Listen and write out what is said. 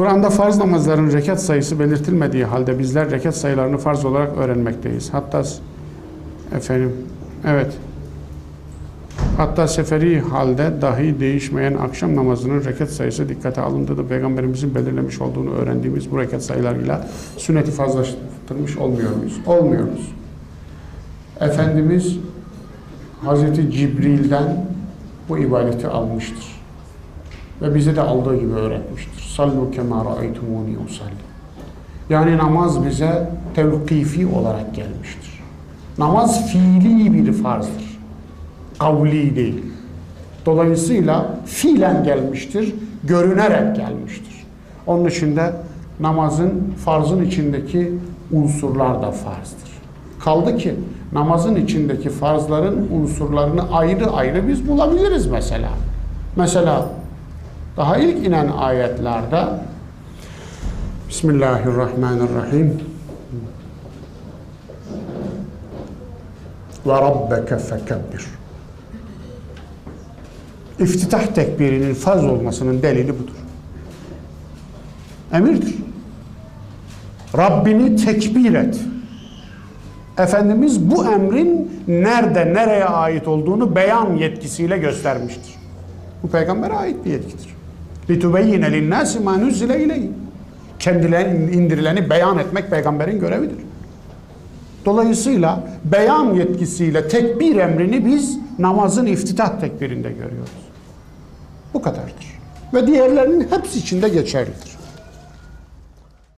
Kur'an'da farz namazların rekat sayısı belirtilmediği halde bizler rekat sayılarını farz olarak öğrenmekteyiz. Hatta efendim evet Hatta seferi halde dahi değişmeyen akşam namazının rekat sayısı dikkate alındığı da Peygamberimizin belirlemiş olduğunu öğrendiğimiz bu rekat sayılarıyla sünneti fazlaştırmış olmuyor muyuz? Olmuyoruz. Efendimiz Hazreti Cibril'den bu ibadeti almıştır. Ve bize de aldığı gibi öğretmiştir. Sallu kema ra'aytumuni usalli. Yani namaz bize tevkifi olarak gelmiştir. Namaz fiili bir farzdır. Kavli değil. Dolayısıyla fiilen gelmiştir, görünerek gelmiştir. Onun için de namazın, farzın içindeki unsurlar da farzdır. Kaldı ki namazın içindeki farzların unsurlarını ayrı ayrı biz bulabiliriz mesela. Mesela daha ilk inen ayetlerde Bismillahirrahmanirrahim ve rabbeke fekebbir İftitah tekbirinin farz olmasının delili budur. Emirdir. Rabbini tekbir et. Efendimiz bu emrin nerede, nereye ait olduğunu beyan yetkisiyle göstermiştir. Bu peygambere ait bir yetkidir. لِتُبَيِّنَ لِلنَّاسِ مَا نُزِّلَ اِلَيْهِ Kendilerinin indirileni beyan etmek peygamberin görevidir. Dolayısıyla beyan yetkisiyle tekbir emrini biz namazın iftitah tekbirinde görüyoruz. Bu kadardır. Ve diğerlerinin hepsi içinde geçerlidir.